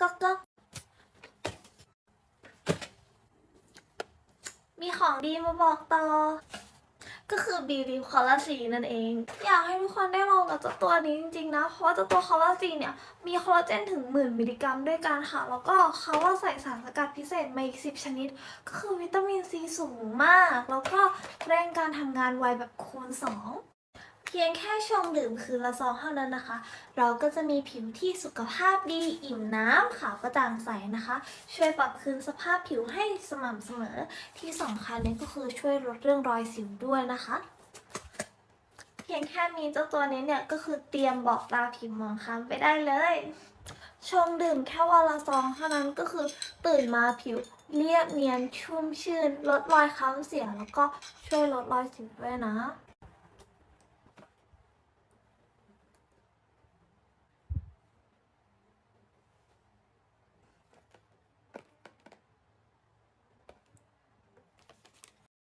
ก็ก็มีของดีมาบอกต่อ ก็คือบีบีคอลลาซีนั่นเอง อยากให้ทุกคนได้ลองกับเจ้าตัวนี้จริงๆนะ เพราะว่าเจ้าตัวคอลลาซีเนี่ย มีคอลลาเจนถึงหมื่นมิลลิกรัมด้วยกันค่ะ แล้วก็เขาว่าใส่สารสกัดพิเศษมาอีก10ชนิด ก็คือวิตามินซีสูงมาก แล้วก็เร่งการทำงานไวแบบคูณ2 เพียงแค่ชงดื่มคืนละซองเท่านั้นนะคะ เราก็จะมีผิวที่สุขภาพดีอิ่มน้ำขาวกระจ่างใสนะคะ ช่วยปรับคืนสภาพผิวให้สม่ำเสมอที่สำคัญเลยก็คือช่วยลดเรื่องรอยสิวด้วยนะคะเพียงแค่มีเจ้าตัวนี้เนี่ยก็คือเตรียมบอกลาผิวหมองคล้ำไปได้เลย ชงดื่มแค่วันละซองเท่านั้นก็คือตื่นมาผิวเรียบเนียนชุ่มชื่น ลดรอยค้ำเสียแล้วก็ช่วยลดรอยสิวด้วยนะ